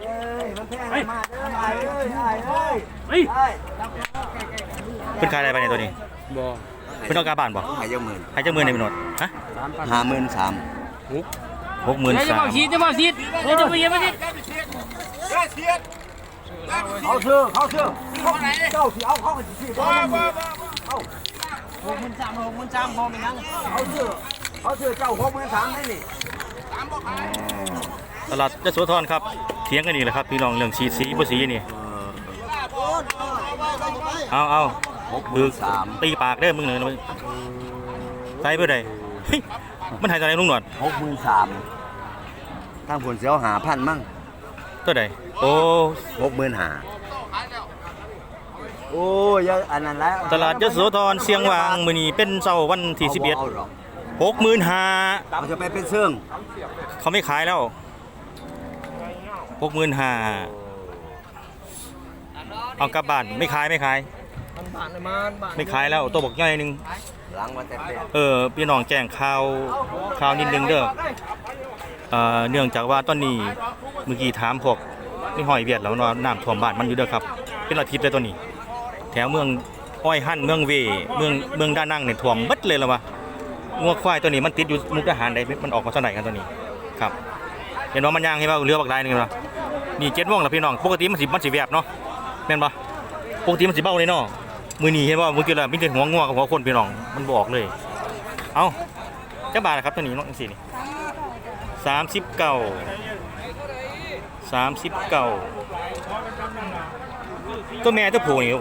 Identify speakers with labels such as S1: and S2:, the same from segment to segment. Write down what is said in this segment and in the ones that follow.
S1: เอ้ยมันแพงมากเอ้ยไอ้เอ้ยไอ้เอ้ย
S2: เฮ้ย
S1: ไอ้
S3: เพิ่นขายอะไรไปในยตัวนี้
S2: บ่
S3: เพิ่นเอากาบานบ่
S1: หายเยอะหมื่น
S3: ให้เจ้ามือในเป็นหนวดฮะ
S1: ห้าหมื่นสาม
S3: หกหมื่น
S2: เดี๋ยวจะ
S3: สา
S2: บอ
S3: ม
S2: กชีดจะบอกชีดเดี๋ยวจะไปเยี่ยมมาชีด
S1: เขาเชื่อเขาเชื่อเขาเจ้าที่เอาเขาไปที่บ้านเอาหกหมื่นสามหกหมื่นสามพอไหมยังเขาเชื่อเขาเชื่อเจ้าหกหมื่นสามได้นี่
S3: ตลาดยโสธรครับเถียงกันอีกแล้วครับพี่น้องเรื่องสีสีบ่สีนี่เอาเอา
S1: หกหมื่นสาม
S3: ตีปากเด้อมึงเลยใส่เพื่อใดเฮ้ยมันหายใจลุงหนวด
S1: หกหมื่นสามตั้งผลเสียวหาพันมั่ง
S3: ตัวใดโอ้
S1: หกหมื่นหาโอ้ยเยอะอันนั้นแล้ว
S3: ตลาดยโสธรเสียงวางมื้อนี้เป็นเสาร์วันที่
S1: เอาหรอก
S3: 11หกหมื่นห้า
S1: มันจะไปเป็นเสื่อง
S3: เขาไม่ขายแล้ว หกหมื่นห้าเอากลับบ้านไม่ขายไม่ขายไม่ขายแล้วตัวบอกย่อยหนึง
S1: หลังวันแต่แปด
S3: เออพี่น้องแจ้งข่าวข่าวนิดนึงเด้อเอ่อเนื่องจากว่าตอนนี้เมื่อกี้ถามพวกนี่หอยเวียดแล้วเนาะน้ำท่วมบ้านมันอยู่เด้อครับ เป็นอาทิตย์เลยตัวนี้ แถวเมืองอ้อยหั่นเมืองเวเมืองเมืองด้านนั่งเนี่ยท่วมเบิดเลยแล้ววะงัวควายตัวนี้มันติดอยู่มุกดาหารใดมันออกมาเท่าไหร่กันตัวนี้ครับ เห็นว่ามันย่างใช่ป่ะเรือบักลายนึงเนาะนี่เจ็ดโมงแล้วพี่น้องปกติมันสิมันสิแวบเนาะแม่นป่ะปกติมันสิเบ้าเลยเนาะมือหนี้เห็นว่ามือกี้แล้วมีแต่หัวงัวกับหัวคนพี่น้องมันบอกเลย เอาจ้าบาทนะครับตัวนี้นาะจังซี่นี่สามสิบเก้าสามสิบเก้าตัวแม่ตัวผู้นี่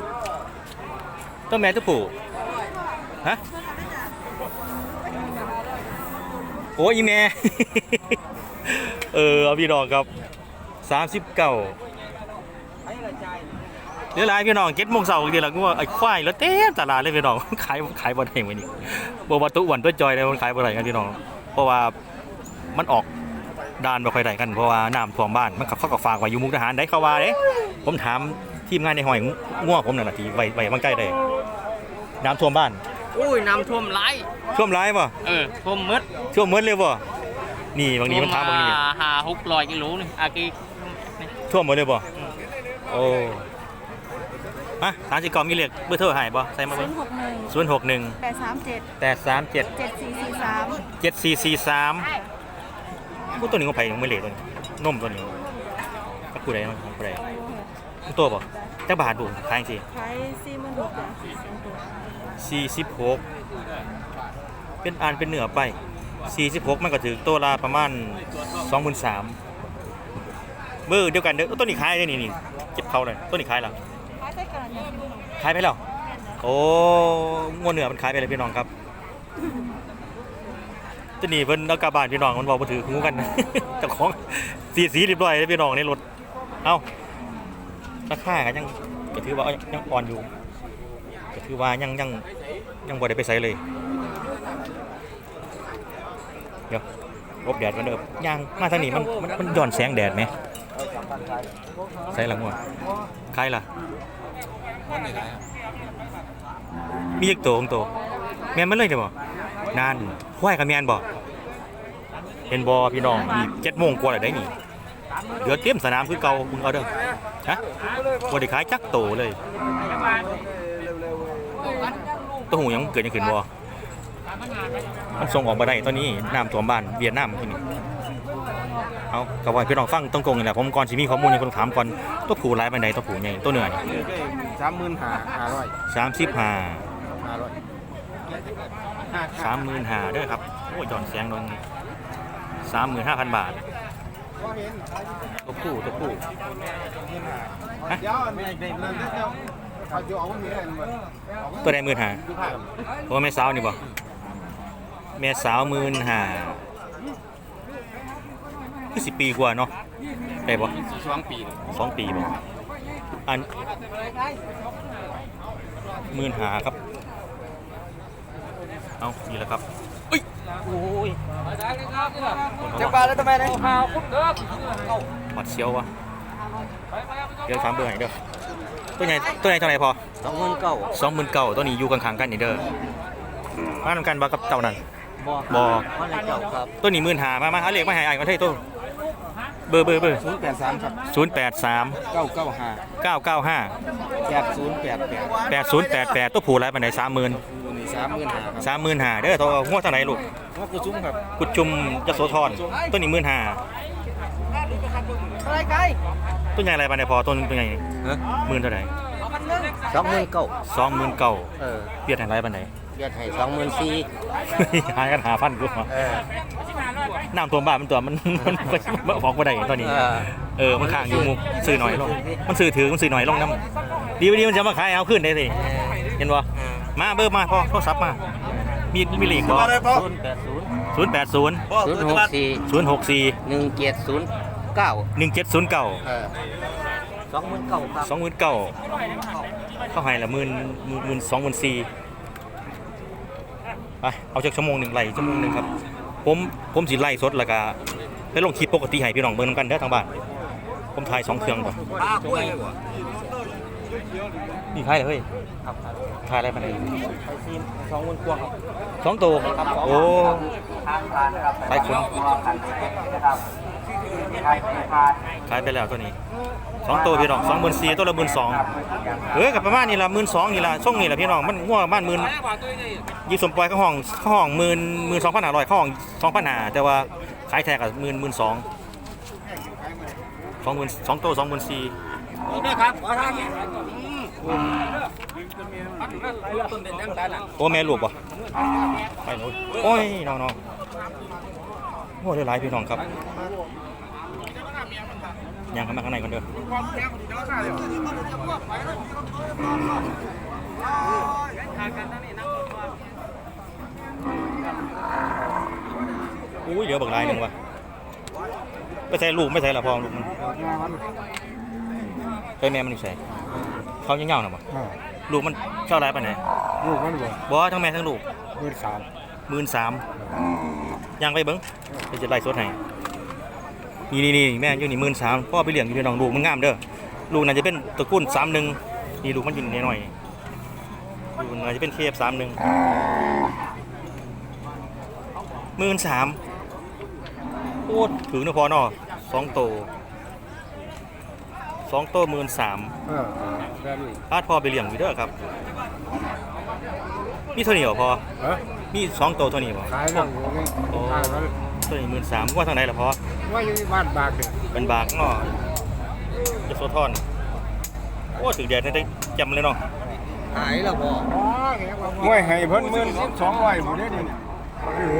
S3: ตัวแม่ตัวผู้ฮะโอ้ยแม่ เออเอาพี่น้องครับสามสิบเก้าเดี๋ยวหลายพี่น้องเจ็ดโมงเสาร์เดี๋ยวเราก็ว่าไอ้ควายแล้วเต็มตลาดเลยพี่น้องขายขายบอลเองไว้นี่บัวาตุอ้วันตัวจอยเลยมันขายบอลไหนกันพี่น้อง เพราะว่ามันออกด่านบ่ค่อยได้กันเพราะว่าน้ำท่วมบ้านมันขับเข้ากับฝากไว้อยู่มุกทหารได้เข้าว่าเด้ผมถามทีมงานในหอยง่วผมนั่นน่ะที่ไว้ไว้มันใกล้ได้น้ำท่วมบ้าน
S2: อุ้ยน้ำท่วมไหลาย
S3: ท่วมร้ายป่ะ
S2: เออท่วมมืด
S3: ท่วมหมดเลยป่ะ นี่บางทีมันถามบางที
S2: หาหกร้อยกิโลนึงอากี
S3: ท่วมหมดเลยบ่โอ้อะสามสิบกล่องมีเหล็กเบอร์โทรหายบ่ใส่มา
S4: ศู
S3: เบิ่
S4: น
S3: ง
S4: ย์หกหนึ่ง
S3: ศูนย์หกหนึ่ง
S4: แปดสามเจ็ด
S3: แปดสามเจ็ด
S4: เจ็ดสี่สี่สาม
S3: เจ็ดสี่สี่สามกูตัวนี้ก็ไผ่ยังไม่เหล็กตัวนี้นมตัวนี้ก็กูได้เนาะกูได้กูตัวบ่จักบาทบุขายสิ
S4: ขายสี่หมื่นหกจ้ะสองตัว
S3: สี่สิบหกเป็นอ่านเป็นเหนือไป สี่สิบหกมันก็ถือตัวละประมาณสองหมื่นสามเบอร์เดียวกันเด้อตัวนี้ขายได้นี่นี่เก็บเขาเลยตัวนี้ขายแล้ว
S4: ขายได้กันอย่างที่
S3: ขายไปแล้วโอ้งวเหนือมันขายไปเลยพี่น้องครับตัวนี้เพิ่นเอากลับานพี่น้องมันบอกมาถือหูกันเจ้าของสีสีเรียบร้อยเลยพี่น้องในรถเอ้าราคาก็ยังก็ถือว่ายังอ่อนอยู่ก็ถือว่ายังยังยังบ่ได้ไปใส่เลย ดี๋ยวรบแดดกันเด้อย่างมาทางนี้มันมันมันย้อนแสงแดดไหมใส่หลังหัวใครล่ะ มีอีกตัวของตัวแมนมันเลยเดี๋ยวบ่นานควายกับแมนบ่เห็นบ่พี่น้องอีเจ็ดโมงกว่าแล้วได้นี่เดี๋ยวเตรียมสนามคือเก่ามึงเอาเด้อฮะบ่ได้ขายจักโตเลยตัวหูยังเกิดยังขึ้นบ่ มันส่งออกมาได้ตอนนี้น้ำท่วมบ้านเวียดนามที่นี่เอากับว่าพี่น้องฟังต้องกงนี่แหละผมก่อนสิมีข้อมูลยังต้องถามก่อนตัวผูหลายปานใดตัวผูใหญ่ตัวเหนือนี่
S2: สามหมื่นห้าห้าร้อย
S3: สามสิบห้า
S2: ห้าร้อย
S3: สามหมื่นห้าเด้อครับโอ้ยจอนเสียงลงสามหมื่นห้าพันบาทตัวผู้ตัวผู้
S2: เดี๋ยวไม่ได้เงินเดี๋ยวเขาจะเอาเงินให้มัน
S3: ตัวใดหมื่นห้า
S2: ดูผ้า
S3: โอ้แม่สาวนี่บ่ แม่สาวหมื่นห้าคือสิบปีกว่าเนาะได้บ่
S2: สองปี
S3: สองปีบ่อันหมื่นห้าครับ เอานี่แหละครับอุ้ยโอ้ย
S1: จะปลาแล้วทำไมเนี่ย
S3: หมัดเชียววะเดี๋ยวถามเบอร์ให้เด้อตัวใหญ่ตัวใหญ่เท่าไหร่พอ
S1: สองหมื่นเก้า
S3: สองหมื่นเก้าตัวนี้อยู่ข้างๆกันนี่เด้อมาทำกันบ่กับเจ้านั่น
S1: บ่
S3: บ่
S1: มันเลยเจ้าครับ
S3: ตัวนี้หมื่นหามามาหาเลขมาให้อ้ายก็เท่ตัวเบอร์เบอร์เบอร์
S2: ศูนย์แปดสามครับ
S3: ศูนย์แปดสาม
S2: เก้าเก้าห้า
S3: เก้าเก้าห้า
S2: แปดศูนย์แปดแปด
S3: แปดศูนย์แปดแปดตัวผูไรปันไหนสามหมื่น
S2: ตัวนี้สามหมื่นห้าครับ
S3: สามหมื่นห้าเด้อตัวหัวเท่าไหร่ลูก
S2: ว่ากุจุ้มครับ
S3: กุดจุมยโสธรตัวนี้หมื่นห้า
S1: อะไรไกล
S3: ตัวใหญ่อะไรปันไหนพอตัวตัวใหญ่หมื่นเท่าไหร่
S1: สองหมื่นเก้า
S3: สองหมื่นเก้า
S1: เออ
S3: เบียดอะไรปันไหน
S1: เดือนให้สองหมื่นสี่
S3: หายกันหาพันกู
S1: เออ
S3: น้ำตัวบ้านมันตัวมันมันมันบอกว่าได้ตอนนี้
S1: เออ
S3: เออมันข้างอยู่มุกซื้อหน่อยลง มันซื้อถือมันซื้อหน่อยลงน้ำดีวันดีมันจะมาขายเอาขึ้นได้สิเห็นบ่มาเบอร์มาพ่อโทรศัพท์มา มีมีหลีกบ่
S1: ศูนย์แปดศูนย์
S3: ศูนย์แปดศูนย์
S1: ศูนย์หกสี่
S3: ศูนย์หกสี่
S1: หนึ่งเจ็ดศูนย์เก้า
S3: หนึ่งเจ็ดศูนย์เก้า
S1: เออสองหมื่นเก้าครับ
S3: สองหมื่นเก้าเข้าให้ละหมื่นหมื่นหมื่นสองหมื่นสี่ ไปเอาจากชั่วโมงหนึ่งไล่ชั่วโมงหนึ่งครับ ผมผมสิไล่สดแล้วก็ไปลงคลิปปกติให้พี่น้องเบิ่งนำกันเด้อทางบ้านผมถ่ายสองเครื่องก่อน
S1: ป้ากล้วยเลยบ่
S3: นี่ถ่ายเลยเฮ้ย
S1: ครับ
S3: ถ่ายอะไรมาเลย
S1: ไปซีมสองหมื่นกว่าครับ
S3: สองตัวโอ้
S1: ทางการนะครับ
S3: ขายคน
S1: นะครับขายผ่าน
S3: ขายไปแล้วตัวนี้สองตัวพี่น้องสองหมื่นสี่ตัวละหมื่นสองเออกับประมาณนี้ละหมื่นสองนี่ละช่วงนี้ละพี่น้องมันหัวบ้านหมื่นยี่สมปล่อยเข้าห้องเข้าห้องหมื่นหมื่นสองพันห้าร้อยเข้าห้องสองพันห้าแต่ว่าขายแทกกับหมื่นหมื่นสองสองหมื่นสองตัวสองหมื่นสี่
S1: นี่ครับขอทาง
S3: โอ้แม่ลูกป่ะไปโน้นโอ้ยน้องน้องโอ้ยหลายพี่น้องครับ ยังเข้ามาข้างในก่อนเด้ออุ้ยเดี๋ยวบักลายหนึ่งวะไม่ใช่ลูกไม่ใช่ละพ่อลูกมันไปแม่มันอยู่ใส่เขายังเงาหน่ะบ่ลูกมันเช่าไรไปไหน
S2: ลูกมันบ่
S3: บ่ทั้งแม่ทั้งลูก
S2: หมื่นสาม
S3: หมื่นสามยังไปเบิ้งไปจะไล่สดให้ นี่นี่นี่แม่อยู่นี่หมื่นสามพ่อไปเลี้ยงอยู่ในน้องลูกมันงามเด้อลูกน่าจะเป็นตระกูลสามหนึ่งนี่ลูกมันอยู่ในหน่อยลูกน่าจะเป็นเคฟสามหนึ่งหมื่นสามโอ้ถือเนอะพอเนาะสองโตสองโตหมื่นสาม
S2: เออแม่ลูก
S3: พาดพ่อไปเลี้ยงอยู่เด้อครับมีเท่านี้เหรอพอ
S2: เออ
S3: มีสองโตเท่านี้บ่
S2: ขายนั่งอยู่นี่ขายมัน
S3: ตัวนี้หมื่นสามว่าทางไหนล่ะพอ
S2: ว่าอยู่ที่บ้านบากเนี่ย
S3: เป็นบากเนาะจะโซทอนโอ้ถึงแดดนี่ได้จำเลยเนาะ
S1: หายแล้วบ่
S2: มวยให้เพิ่นหมื่นสิบสองร้อยผู้เด้นี่โอ้โห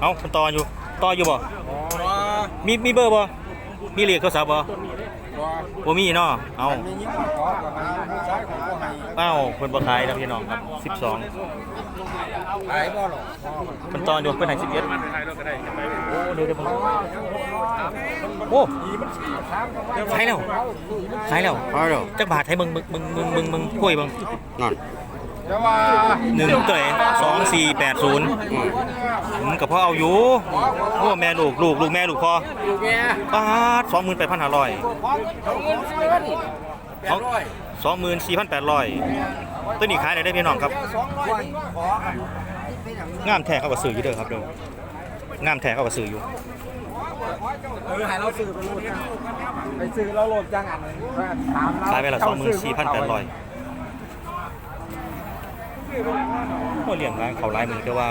S3: เอ้ามันต่ออยู่ต่ออยู่บ่มีมีเบอร์บ่มีเลขโทรศัพท์บ่บ่มีเนาะเอ้า
S2: มียิ่งมาขอกับหาผู้ชายของผู้ให้
S3: เอ้าเพิ่นบ่ขายแล้วพี่น้องครับ 12
S2: ขายบ่หรอก
S3: เพิ่นต่ออยู่เพิ่นให้11โอ้เดี๋ยวเดี๋ยวผม โอ้ขายแล้วขายแล้ว
S2: ขายแล้ว
S3: จักบาทให้มึงมึงมึงมึงมึงมึงคุยมึง
S2: นั่นแต่ว่า
S3: หนึ่งตัวไหนสองสี่แปดศูนย์ผมกับพ่อเอาอยู่โอ้แม่ลูกลูกลูกแม่ลูกพ่อป้าสองหมื่นแปดพันห้าร้อยสองหมื่นสี่พันแปดร้อยตัวนี้ขายได้ได้พี่น้องครับงามแท้เข้ากับสื่ออยู่เด้อครับเด้องามแท้เข้ากับสื่ออยู่
S2: เออให้เราซื้อไปโลดจังไปซื้อเราโลดจังอันนี้ถามเรา
S3: ขายไปละสองหมื่นสี่พันแปดร้อยโอ้เลี้ยงร้านเขาร้ายมือแต่ว่า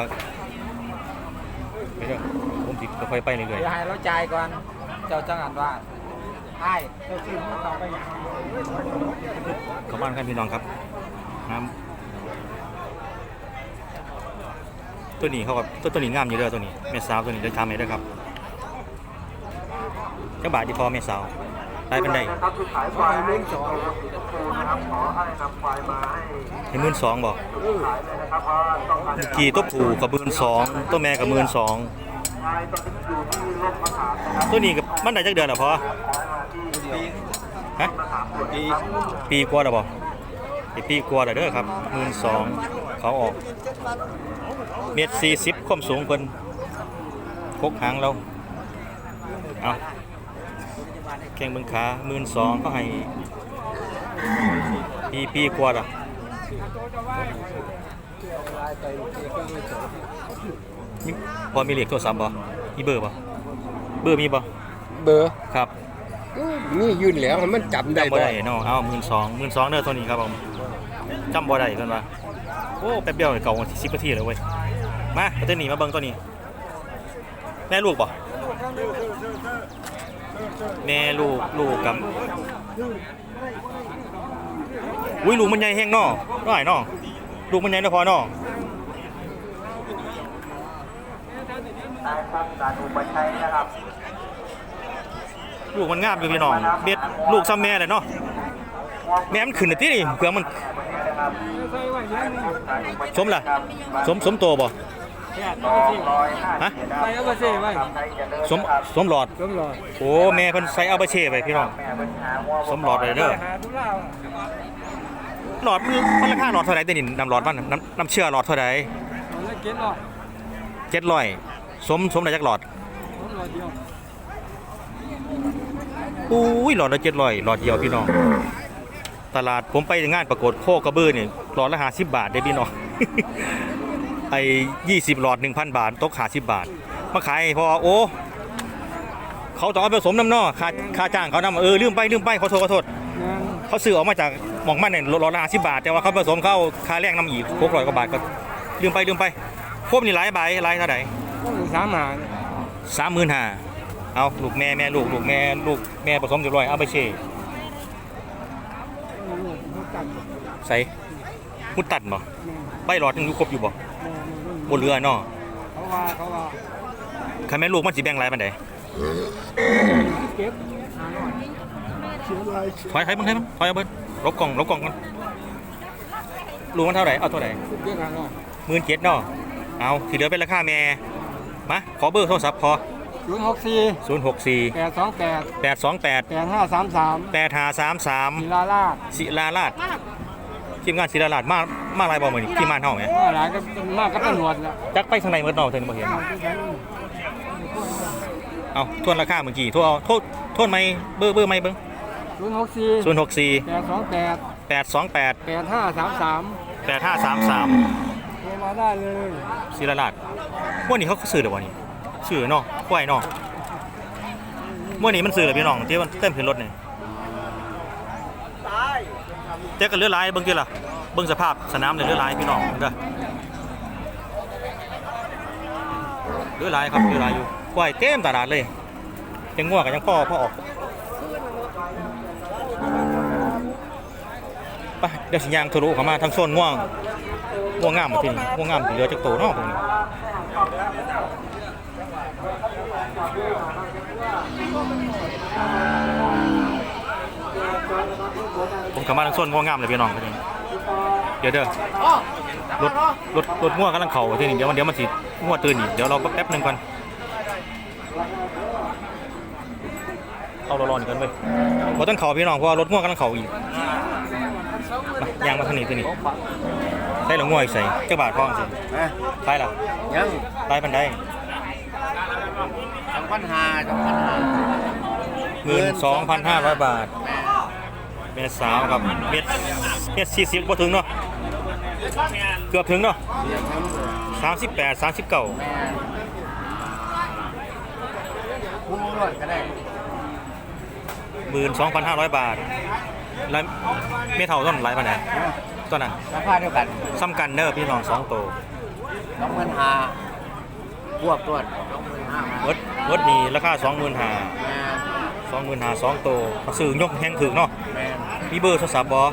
S3: ไม่เด้อผมติดค่อยๆไปเรื่อย
S2: เดี๋ยวให้เราจ่ายก่อน เจ้าจังอันว่าไอ้เราซื้อมันต่อไปอย่าง
S3: ๆเข้าบ้านกันพี่น้องครับน้ำตัวนี้เขากับตัวตัวนี้งามอยู่เด้อตัวนี้เมสาวตัวนี้ได้ทำไหมเด้อครับเจ้าบาทดีพอเมสาวได้เป็นได้
S2: ขายควายเลี้ยงสอ
S3: ให้หมื่นสองบอกกี่ตัวผูกับหมื่นสองตัวแม่กับหมื่นสองตัวนี้กับมันได้จักเดือนหรอพอฮะปีกว่าแล้วบ่อีกปีกว่าแล้วเด้อครับหมื่นสองเขาออกเมตรสี่สิบความสูงเพิ่นพกหางเราเอา แข่งเบิงขาหมื่นสองก็ให้ปีปีกว่าละมีพอมีเลขโทรศัพท์บ่มีเบอร์บ่เบอร์มีบ่
S5: เบอร์
S3: ครับ
S5: อื้อนี่ยืนแล้วมันจำได้
S3: จำบ่
S5: บ่
S3: ได้เนาะเอาหมื่นสองหมื่นสองเด้อตัวนี้ครับผมจำบ่ได้เพิ่นว่าโอ้แป๊บเดียวเก่าสิบนาทีแล้วเว้ยมาเอาตัวนี้มาเบิ่งตัวนี้แม่ลูกบ่ แม่ลูกลูกกับอุ้ยลูกมันใหญ่แฮงเนาะน้อยเนาะลูกมันใหญ่เนาะพอเนาะลูกมันงามอยู่พี่น้องเบ็ดลูกซ้ำแม่เลยเนาะแม่มันขึ้นน่ะตินี่เผื่อมันสมล่ะสมสมโตบ่ ฮะ
S2: ไปเอาไปเซ่ไว้
S3: สมสมหลอด
S2: จมรอ
S3: โอ้แม่เพิ่นใส่เอาไปเช่ไปพี่น้อง สมหลอดเลยเด้อ
S2: หาทุล่า
S3: หลอดมันมันราคาหลอดเท่าไหร่แต่นี่น้ำหลอดมันน้ำน้ำเชื่อหลอดเท่าไหร่
S2: เอาเลยเก็ตหน่อย
S3: เจ็ดร้อยสมสมได้จักหลอด
S2: จมรอเดียว
S3: อุ้ยหลอดละเจ็ดร้อยหลอดเดียวพี่น้อง ตลาดผมไปงานประกวดโคกระบือนี่หลอดละห้าสิบบาทได้พี่น้อง ไอ้ยี่สิบหลอดหนึ่งพันบาทตกหาสิบบาท มาขายให้พอโอ้เขาต้องเอาไปผสมน้ำเนอค่าค่าจ้างเขานำเออลืมไปลืมไปขอโทษขอโทษ
S2: งาน
S3: เขาซื้อออกมาจากหมองมันเนี่ยหลอดละห้าสิบบาท แต่ว่าเขาผสมเข้าค่าแรงน้ำอีกหกร้อยกว่าบาทก็ลืมไปลืมไปพวกนี่หลายใบหลายเท่าไหร่
S2: ต้องสามหา
S3: สามหมื่นห้าเอาลูกแม่แม่ลูกลูกแม่ลูกแม่ผสมเรียบร้อยเอาไปเช่ใส่มุดตัดบ่ใบหลอดยังอยู่ครบอยู่บ่ บนเรือเนาะ
S2: เขาว่าเขาว่า
S3: คันแม่ลูกมันสิแบ่งหลายปานใด
S2: เก็บหาหน่อย
S3: ถอยถอยเบิ่งถอยเบิ่งถอยเอาเบิ่งลบกล่องลบกล่องกันลูกมันเท่าไหร่เอาเท่าไหร่
S2: เก็บหาหน่อย
S3: หมื่นเจ็ดเนาะเอาที่เหลือเป็นราคาแม่มาขอเบอร์โทรศัพท์พอ
S2: ศูนย์หกสี่
S3: 064
S2: แปดสองแปด
S3: 828
S2: แปดห้าสามสาม
S3: 8533
S2: ศิลาลาด
S3: ศิลาราชทีมงานศิลาราชมา มาหลายบ่มื้อนี้ทีมงานเฮาแหม
S2: มาหลายก็มากก็ตำรวจแล้ว
S3: จักไปทางไหนเมื่อเนอกเธอบ่เห็นเอาทวนราคาเมื่อกี้โทษเอาโทษโทษไหมเบอร์เบอร์ไหมเบิ้ง
S2: ศูนย์หกสี่
S3: ศูนย์หกสี่
S2: แปดสองแปด
S3: แปดสองแปด
S2: แปดห้าสามสาม
S3: แปดห้าสามสาม
S2: โทรมาได้เลย
S3: ศิลาราชวันนี้เขาซื้อเดี๋ยววันนี้ซื้อเนาะควายเนาะวันนี้มันซื้อเลยพี่น้องที่มันเต็มขึ้นรถเนี่ยเจ๊กันเลือดลายเบิ้งกี่ล่ะ เบิ้องสภาพสนามเลยเลือดลายพี่น้องเด้อเลือดลายครับเลือดลายอยู่ควยเต็มตลาดเลยยังง่วงกันยังพ่อพ่อออกไปเดี๋ยวสิยางทะลุเข้ามาทางโซนง่วงง่วงงามหมดที่นี่ง่วงงามเหลือจากโตนอกตรงนี้ผมกลับมาทางโซนง่วงงามเลยพี่น้องทีนี่ เดี๋ยวเด้อรถรถรถง่วงกำลังเข่าที่นี่เดี๋ยวมันเดี๋ยวมันสิง่วงตื่นอีกเดี๋ยวเราแป๊บหนึงก่อนเอาร้อนๆกันเว้ยบ่ต้องเข่าพี่น้องเพราะว่ารถง่วงกำลังเข่าอีกมายางมาทางนี้ตัวนี้ใส่หลงงวยใส่เจ้าบาทพ้องสิ
S5: ฮะ
S3: ใช่หรอ
S5: ยัง
S3: ใต้บันได
S5: สองพันห้าสองพันห้า
S3: หมื่นสองพันห้าร้อยบาทเมตรสาวครับเมตรเมตรสี่สิบพอถึงเนาะ เกือบถึงเนาะสามสิบแปดสามสิบเก้า
S5: คุ้มรวดก็ได้
S3: หมื่นสองพันห้าร้อยบาทแล้วเมตรเท่าต้นไรปันไดต้นนั้น
S5: ราคาเดียวกัน
S3: ซ้ำกันเด้อพี่น้องสองโตว
S5: สองพันห้าบวกรวดสองพันห้า
S3: เวิร์ดเวิร์ดนี่ราคาสองหมื่นห้าสองหมื่นห้าสองโตวซื้อยกแห้งถึงเนาะ
S5: แม่
S3: มีเบอร์โทรศัพท์บอ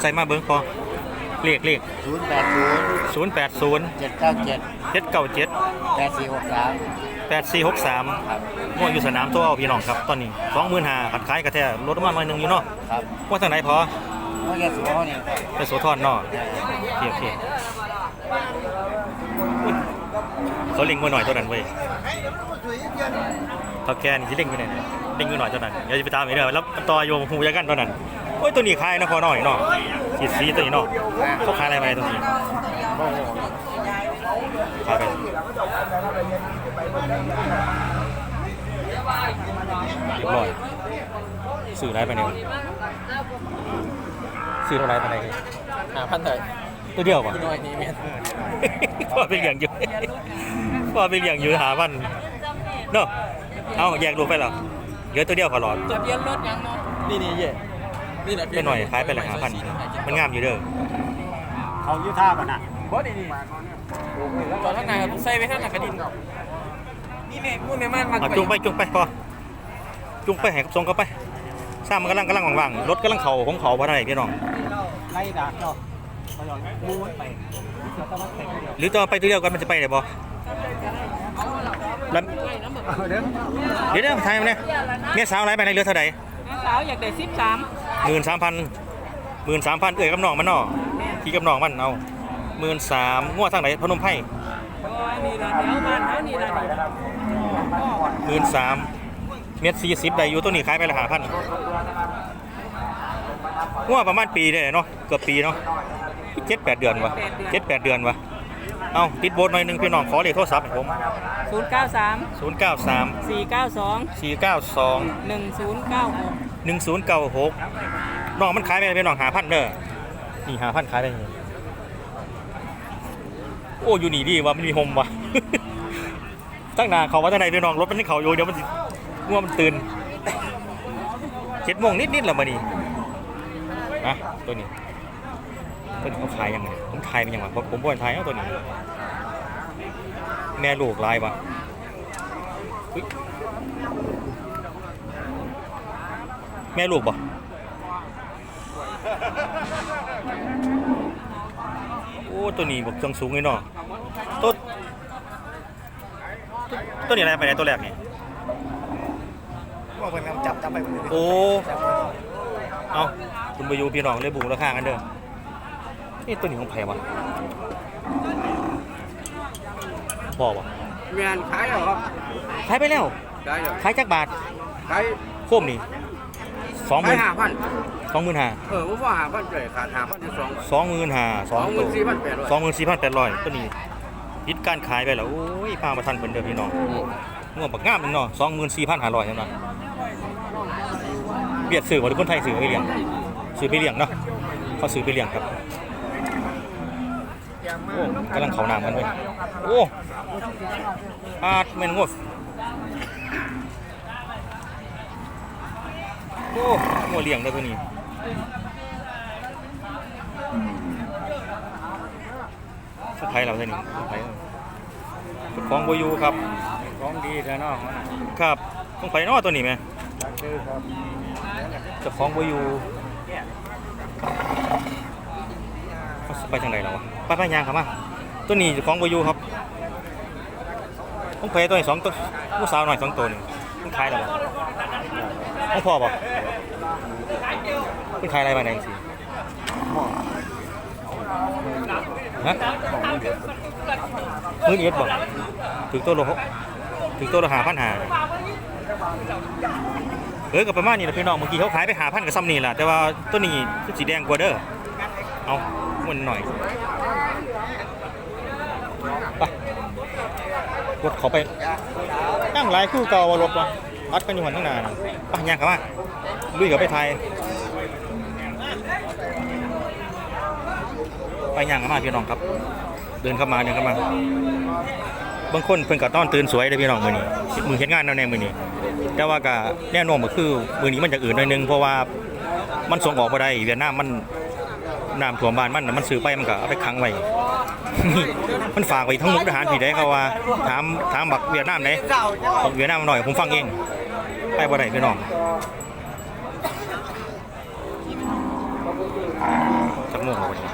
S3: ใส่มาเบิ้งพอ เลขเลข
S5: ศูนย์แปดศูนย์
S3: ศูนย์แปดศูนย์
S5: เจ็ดเก้าเจ็ด
S3: เจ็ดเก้าเจ็ด
S5: แปดสี่หกสาม
S3: แปดสี่หกสาม
S5: ครับ
S3: ง่วงอยู่สนามตัวเอาพี่น้องครับตอนนี้สองหมื่นห้าขัดขายกระแทกลดมาหน่อยหนึงอยู่เนาะ
S5: ครับ
S3: ว่าทางไหนพอ
S5: เมื่อกี้สูงเขาเนี่ยครับ
S3: ไปโสธรเนาะโอเคโอเคอุ๊ยเขาเล็งมาหน่อยเท่านั้นเว้ยเท่าแกนี่ที่เล็งไปไหนเนี่ยเล็งมาหน่อยเท่านั้นเดี๋ยวจะไปตามอีกเด้อแล้วต่อโยมหูยากันเท่านั้นโอ้ยตัวนี้ขายนะพอหน่อยเนาะ สีสีตัวนี้เนาะเขาขายอะไรไปตัวนี้ขายไปเรียบร้อยซื้อได้ไปเนี่ยซื้อเท่าไรไปไหน
S2: หาพันเถอะ
S3: ตัวเดียวป่ะ
S2: น้อยนี้เมีย
S3: พ่อเป็นอย่างอยู่พ่อเป็นอย่างอยู่หาพันเนาะเอาแยกลูกไปเหรอเหลือตัวเดียวขอหลอด
S2: จะเบียนรถยังเนาะนี่นี่เย่นี่แหละ
S3: ไม่หน่อยขายไปเลยหาพันมันงามอยู่เด้อ
S1: เขายุท่ากันนะ
S2: บ่นี่นี่จอดข้างในใส่ไว้ข้างหน้ากระดิ่งนี่แม่พูดแม่มันมา
S3: เอาจุงไปจุงไปพอจุงไปให้ส่งเขาไปสร้างมันกำลังกำลังว่างๆรถกำลังเขาของเขาเพราะอะไรพี่น้อง
S1: ไล่ดาบเนาะเขาย้อนมูนไปเสือตะวันเต็มเดียว
S3: หรือตัวไปตัวเดียวกันมันจะไปได้บ่แล้ว
S1: เด้อ
S3: เดี๋ยวเดี๋ยวทายมาเนี่ยเมียสาวไรไปในเรือเท่าไหร่
S4: สาวอยากได้สิบสาม
S3: หมื่นสามพันหมื่นสามพันเอ่ยกับน้องมันนอขี่กับน้องมันเอาหมื่นสามงวดทางไหนพนมไพ่หมื่นสามเม็ดสี่สิบได้อยู่ตัวนี้ขายไปละหาพันงวดประมาณปีได้เนาะเกือบปีเนาะเจ็ดแปดเดือนวะเจ็ดแปดเดือนวะเอาติดโบนหน่อยหนึ่งพี่น้องขอเลขโทรศัพท์ผม 093 093 492 492 1096
S4: หนึ่งศูนย์เก้าหก
S3: น่องมันขายไปเป็นน้องหาพันเด้อนี่หาพันขายไปโอ้อยู่นี่ดีว่ามันมีโฮมว่ะตั้งนาเขาว่าตั้งไหนพี่น้องรถมันนี่เขาอยู่เดี๋ยวมันง่วงมันตื่นเจ็ดโมงนิดๆแล้วมานี่นะตัวนี้ตัวนี้เขาขายยังไงผมขายมันยังไงผมบ่นขายเอาตัวนี้ แม่ลูกลายปะอุ๊ย แม่ลูกปะโอ้ตัวนี้บอกจังสูงเลยเนาะตัวตัวนี้อะไรไปไหนตัวแรกนี่
S1: ว่าเป็นจับจับไปคนอื่น
S3: โอ้เอาคุณไปอยู่พี่น้องเลยบุกราคากันเด้อนี่ตัวนี้ของไผ่วะบอกวะ
S5: งานขายเหรอครับ
S3: ขายไปแล้ว
S5: ได้เหรอ
S3: ขายจักบาท
S5: ขาย
S3: โคมนี่ สองห
S5: ขา
S3: มื่
S5: ย
S3: น
S5: ห้าพัน
S3: สองหมื่นห้า
S5: เออผมว่าห้าพันเลยขาดห้าพันที่สอง
S3: สองหมื่นห้าส
S5: ส
S3: อ
S5: องงห
S3: ตั
S5: มื่
S3: วน
S5: สี่พันแปดร้อย
S3: สองหมื่นสี่พันแปดร้อยตัวนี้ปิดการขายไปแล้วโอ้ยพามาทันเพิ่นเด้อพี่น้องง่วงบักงามหนึงเนาะสองหมื่นสี่พันห้าร้อยเท่านั้นเบียดสื่อว่าหรือคนไทยสื่อไปเลี้ยงสื่อไปเลี้ยงเนาะเขาสื่อไปเลี้ยงครับโอ้กำลังเขาน้ำกันเว้ยโอ้อาดแม่นงวด โอ้งัวเลี้ยงเด้ตัวนี้สุดท้ายเราเท่านี้สุดท้ายแล้วของโบยูครับ
S1: ของดีแท้นาะ
S3: ครับต้องไปเนอตัวนี้ไหมจะของโบยูไปทางไหนแล้ววะไปไปยางครับมาตัวนี้จ้าของโบยูครับต้องไปตัวนี้สองตัวผู้สาวหน่อยสองตัวนึง ต้องขายแล้วบ่ต้องพอบ่ต้องขายอะไรมาไหนสิฮะมือเอ็ดบ่ถึงตัวลหกถึงตัวลหาพันหาเออกับประมาณนี้แหละพี่น้องเมื่อกี้เขาขายไปหาพันกับซ้ำนี่แหละแต่ว่าตัวนี้สีแดงกว่าเด้อเอามันหน่อยไป กดเขาไปนั่งหลายคู่เก่ารถวะอัดกันอยู่หันตั้งนานไปย่างเข้ามาลุยกับไปไทยไปย่างเข้ามาพี่น้องครับ เดินเข้ามาเดินเข้ามาบางคนเพิ่นก็ต้อนตื่นสวยเลยพี่น้องมือนี้มือเฮ็ดงานแนวแนวมือนี้แต่ว่าก็แน่นอนก็คือมือนี้มันจากอื่นหน่อยนึงเพราะว่ามันส่งออกบ่ได้เวียดนามมันน้ำท่วมบ้านมันมันซื้อไปมันก็เอาไปขังไว้ มันฝากไปทั้งมุกทหารผีได้เขาว่าถามถามบักเวียดนามไหนบักเวียดนามหน่อยผมฟังเองไปบ่ได้พี่น้องจักมงแล้ววันนี้